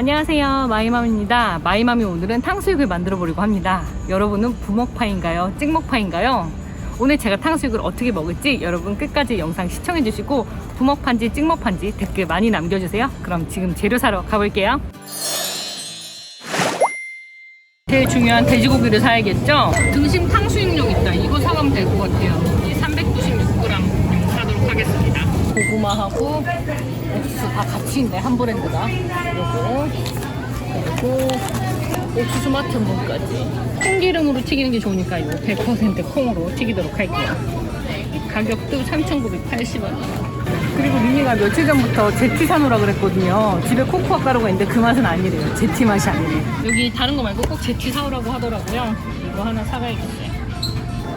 안녕하세요. 마이맘입니다. 마이맘이 오늘은 탕수육을 만들어 보려고 합니다. 여러분은 부먹파인가요? 찍먹파인가요? 오늘 제가 탕수육을 어떻게 먹을지 여러분 끝까지 영상 시청해 주시고 부먹파인지 찍먹파인지 댓글 많이 남겨주세요. 그럼 지금 재료 사러 가볼게요. 제일 중요한 돼지고기를 사야겠죠? 등심 탕수육용 있다. 이거 사가면 될 것 같아요. 이 396g 사도록 하겠습니다. 고구마하고 옥수수 다 같이 있네 한 브랜드가. 요거 그리고 옥수수 맛 전분까지. 콩기름으로 튀기는 게 좋으니까 이거 100% 콩으로 튀기도록 할게요. 가격도 3,980원이에요 그리고 미니가 며칠 전부터 제티 사놓으라 그랬거든요. 집에 코코아 가루가 있는데 그 맛은 아니래요. 제티 맛이 아니래. 여기 다른 거 말고 꼭 제티 사오라고 하더라고요. 이거 하나 사가야겠어요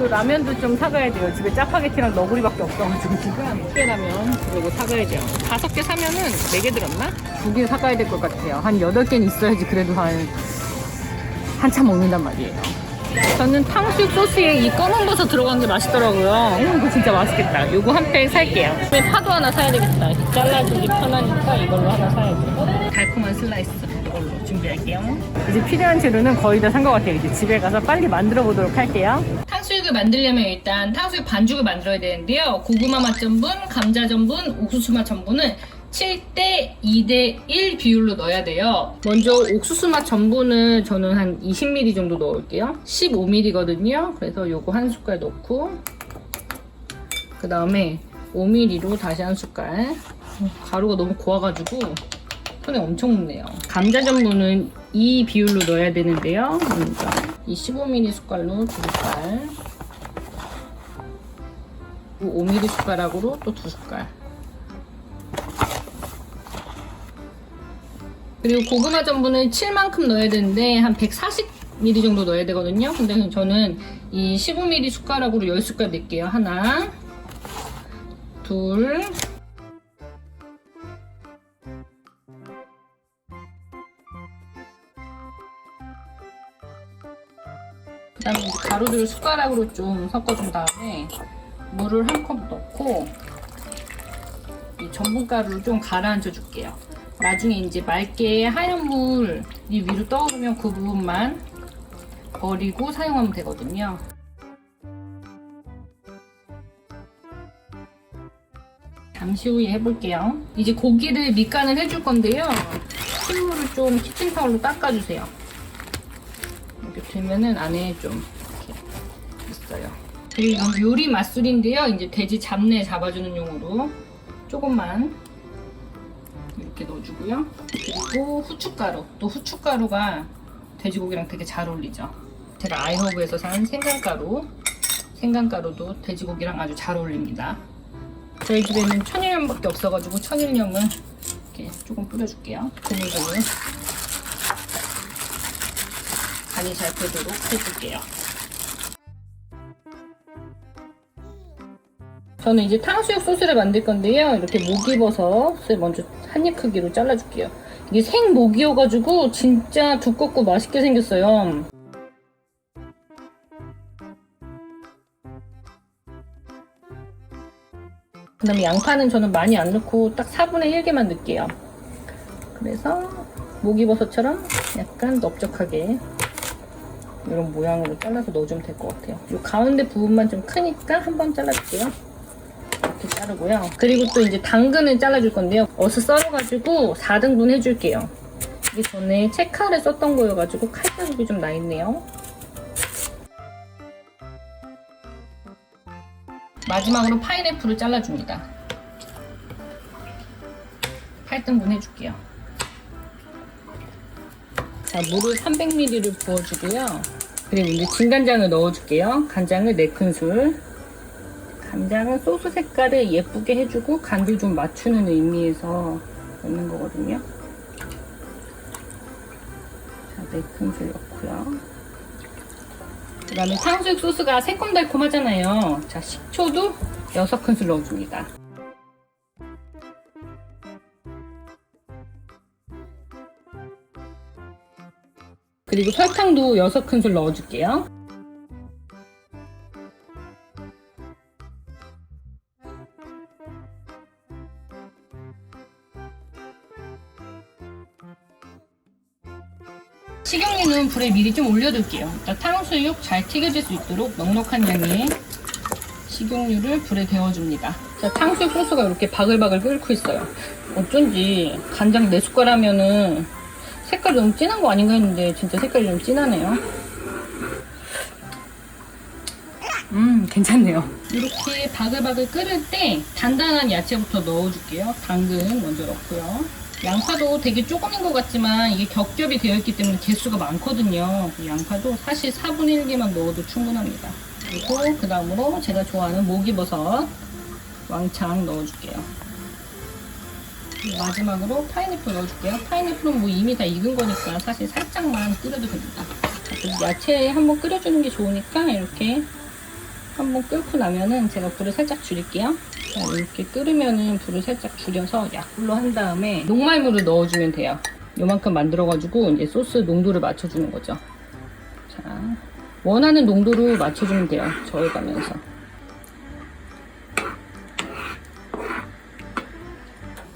그 라면도 좀 사가야 돼요. 집에 짜파게티랑 너구리밖에 없어가지고 지금 깨라면 그리고 사가야 돼요. 다섯 개 사면은 네 개 들었나? 두 개 사가야 될 것 같아요. 한 여덟 개는 있어야지 그래도 한 한참 먹는단 말이에요. 저는 탕수육 소스에 이 검은 버섯 들어간 게 맛있더라고요. 음, 이거 진짜 맛있겠다. 이거 한 팩 살게요. 파도 하나 사야 되겠다. 잘라주기 편하니까 이걸로 하나 사야죠. 달콤한 슬라이스 이걸로 준비할게요. 이제 필요한 재료는 거의 다 산 것 같아요. 이제 집에 가서 빨리 만들어 보도록 할게요. 탕수육을 만들려면 일단 탕수육 반죽을 만들어야 되는데요. 고구마 맛 전분, 감자 전분, 옥수수 맛 전분은 7대 2대 1 비율로 넣어야 돼요. 먼저 옥수수 맛 전분을 저는 한 20ml 정도 넣을게요. 15ml거든요. 그래서 요거 한 숟갈 넣고 그 다음에 5ml로 다시 한 숟갈 가루가 너무 고와가지고 손에 엄청 묻네요. 감자 전분은 이 비율로 넣어야 되는데요. 먼저 이 15ml 숟갈로 두 숟갈 5ml 숟가락으로 또 두 숟갈 그리고 고구마 전분을 7만큼 넣어야 되는데 한 140ml 정도 넣어야 되거든요. 근데 저는 이 15ml 숟가락으로 10숟갈 넣을게요. 하나, 둘, 그다음에 가루들을 숟가락으로 좀 섞어준 다음에 물을 한 컵 넣고 이 전분가루를 좀 가라앉혀 줄게요. 나중에 이제 맑게 하얀 물이 위로 떠오르면 그 부분만 버리고 사용하면 되거든요. 잠시 후에 해볼게요. 이제 고기를 밑간을 해줄 건데요. 핏물을 좀 키친타올로 닦아주세요. 되면은 안에 좀 이렇게 있어요. 그리고 요리 맛술인데요. 이제 돼지 잡내 잡아주는 용으로 조금만 이렇게 넣어주고요. 그리고 후춧가루. 또 후춧가루가 돼지고기랑 되게 잘 어울리죠. 제가 아이허브에서 산 생강가루. 생강가루도 돼지고기랑 아주 잘 어울립니다. 저희 집에는 천일염밖에 없어가지고 천일염은 이렇게 조금 뿌려줄게요. 근육을 간이 잘 배도록 해줄게요. 저는 이제 탕수육 소스를 만들 건데요. 이렇게 목이버섯을 먼저 한 입 크기로 잘라줄게요. 이게 생목이어가지고 진짜 두껍고 맛있게 생겼어요. 그 다음에 양파는 저는 많이 안 넣고 딱 4분의 1개만 넣을게요. 그래서 목이버섯처럼 약간 넓적하게 이런 모양으로 잘라서 넣어주면 될 것 같아요. 이 가운데 부분만 좀 크니까 한 번 잘라줄게요. 이렇게 자르고요. 그리고 또 이제 당근을 잘라줄 건데요. 어슷 썰어가지고 4등분 해줄게요. 이게 전에 채칼을 썼던 거여가지고 칼자국이 좀 나있네요. 마지막으로 파인애플을 잘라줍니다. 8등분 해줄게요. 자, 물을 300ml를 부어주고요. 그리고 이제 진간장을 넣어줄게요. 간장을 4큰술. 간장은 소스 색깔을 예쁘게 해주고 간도 좀 맞추는 의미에서 넣는 거거든요. 자, 4큰술 넣고요. 그 다음에 탕수육 소스가 새콤달콤하잖아요. 자, 식초도 6큰술 넣어줍니다. 그리고 설탕도 6큰술 넣어줄게요. 식용유는 불에 미리 좀 올려둘게요. 일단 탕수육 잘 튀겨질 수 있도록 넉넉한 양의 식용유를 불에 데워줍니다. 자, 탕수육 소스가 이렇게 바글바글 끓고 있어요. 어쩐지 간장 4숟갈 하면은 색깔이 너무 진한 거 아닌가 했는데 진짜 색깔이 좀 진하네요. 음, 괜찮네요. 이렇게 바글바글 끓을 때 단단한 야채부터 넣어줄게요. 당근 먼저 넣고요. 양파도 되게 조금인 것 같지만 이게 겹겹이 되어 있기 때문에 개수가 많거든요. 그 양파도 사실 4분의 1개만 넣어도 충분합니다. 그리고 그 다음으로 제가 좋아하는 목이버섯 왕창 넣어줄게요. 마지막으로 파인애플 넣어줄게요. 파인애플은 뭐 이미 다 익은 거니까 사실 살짝만 끓여도 됩니다. 자, 그리고 야채 한번 끓여주는 게 좋으니까 이렇게 한번 끓고 나면은 제가 불을 살짝 줄일게요. 자, 이렇게 끓으면은 불을 살짝 줄여서 약불로 한 다음에 녹말물을 넣어주면 돼요. 요만큼 만들어가지고 이제 소스 농도를 맞춰주는 거죠. 자, 원하는 농도로 맞춰주면 돼요. 저어가면서.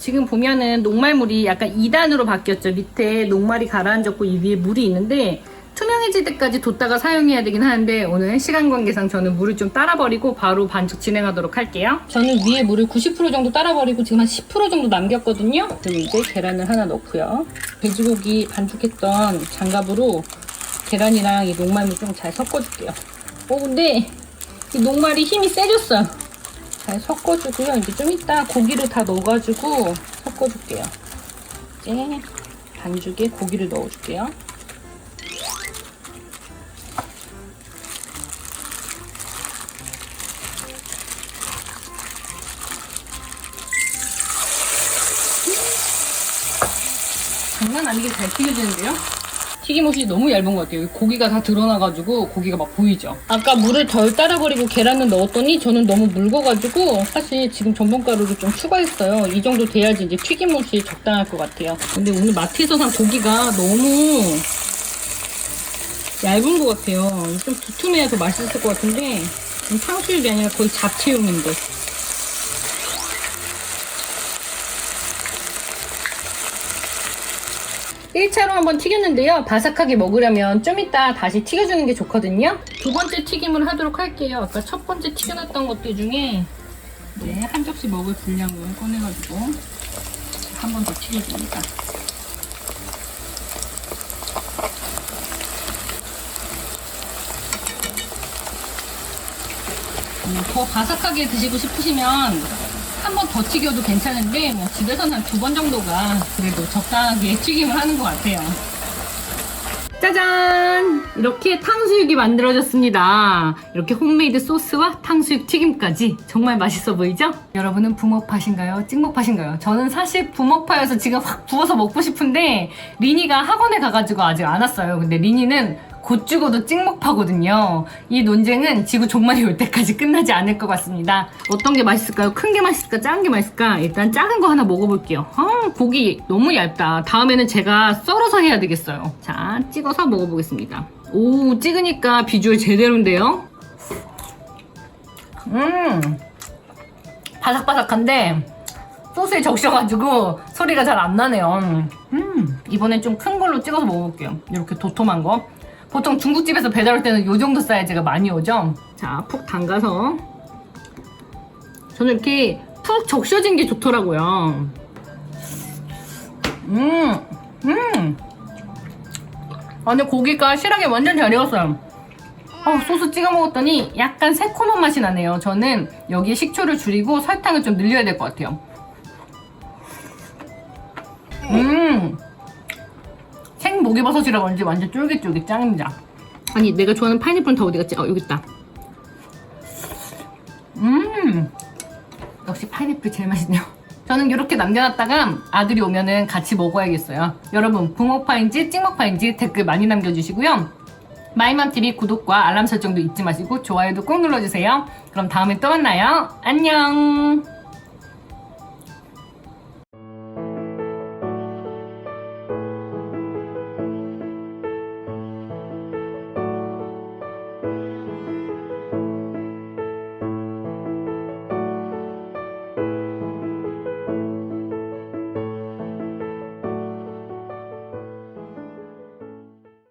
지금 보면은 녹말물이 약간 2단으로 바뀌었죠. 밑에 녹말이 가라앉았고 이 위에 물이 있는데 투명해질 때까지 뒀다가 사용해야 되긴 하는데 오늘 시간 관계상 저는 물을 좀 따라 버리고 바로 반죽 진행하도록 할게요. 저는 위에 물을 90% 정도 따라 버리고 지금 한 10% 정도 남겼거든요. 그리고 이제 계란을 하나 넣고요. 돼지고기 반죽했던 장갑으로 계란이랑 이 녹말물 좀 잘 섞어줄게요. 어 근데 이 녹말이 힘이 세졌어요. 잘 섞어주고요. 이제 좀 이따 고기를 다 넣어가지고 섞어줄게요. 이제 반죽에 고기를 넣어줄게요. 장난 아니게 잘 튀겨지는데요? 튀김옷이 너무 얇은 것 같아요. 고기가 다 드러나가지고 고기가 막 보이죠? 아까 물을 덜 따라버리고 계란을 넣었더니 저는 너무 묽어가지고 사실 지금 전분가루를 좀 추가했어요. 이 정도 돼야지 이제 튀김옷이 적당할 것 같아요. 근데 오늘 마트에서 산 고기가 너무 얇은 것 같아요. 좀 두툼해야 더 맛있을 것 같은데 이 탕수육이 아니라 거의 잡채용인데. 일차로 한번 튀겼는데요. 바삭하게 먹으려면 좀 이따 다시 튀겨주는 게 좋거든요. 두 번째 튀김을 하도록 할게요. 아까 첫 번째 튀겨놨던 것들 중에 이제 한 접시 먹을 분량을 꺼내가지고 한 번 더 튀겨줍니다. 음, 더 바삭하게 드시고 싶으시면 한 번 더 튀겨도 괜찮은데 뭐 집에서는 한 두 번 정도가 그래도 적당하게 튀김을 하는 것 같아요. 짜잔! 이렇게 탕수육이 만들어졌습니다. 이렇게 홈메이드 소스와 탕수육 튀김까지 정말 맛있어 보이죠? 여러분은 붕어파신가요? 찍먹파신가요? 저는 사실 붕어파여서 지금 확 부어서 먹고 싶은데 리니가 학원에 가가지고 아직 안 왔어요. 근데 리니는 곧 죽어도 찍먹파거든요. 이 논쟁은 지구 종말이 올 때까지 끝나지 않을 것 같습니다. 어떤 게 맛있을까요? 큰 게 맛있을까? 작은 게 맛있을까? 일단 작은 거 하나 먹어볼게요. 아, 고기 너무 얇다. 다음에는 제가 썰어서 해야 되겠어요. 자, 찍어서 먹어보겠습니다. 오, 찍으니까 비주얼 제대로인데요? 음, 바삭바삭한데 소스에 적셔가지고 소리가 잘 안 나네요. 음, 이번엔 좀 큰 걸로 찍어서 먹어볼게요. 이렇게 도톰한 거. 보통 중국집에서 배달 올 때는 이 정도 사이즈가 많이 오죠? 자, 푹 담가서. 저는 이렇게 푹 적셔진 게 좋더라고요. 음, 음. 아, 근데 고기가 실하게 완전 잘 익었어요. 어, 소스 찍어 먹었더니 약간 새콤한 맛이 나네요. 저는 여기에 식초를 줄이고 설탕을 좀 늘려야 될 것 같아요. 음, 생 목이버섯이라 그런지 완전 쫄깃쫄깃 짱입니다. 아니, 내가 좋아하는 파인애플은 다 어디 갔지? 어, 여기 있다. 음, 역시 파인애플이 제일 맛있네요. 저는 이렇게 남겨놨다가 아들이 오면은 같이 먹어야겠어요. 여러분, 붕어파인지 찍먹파인지 댓글 많이 남겨주시고요. 마이맘TV 구독과 알람 설정도 잊지 마시고 좋아요도 꼭 눌러주세요. 그럼 다음에 또 만나요. 안녕!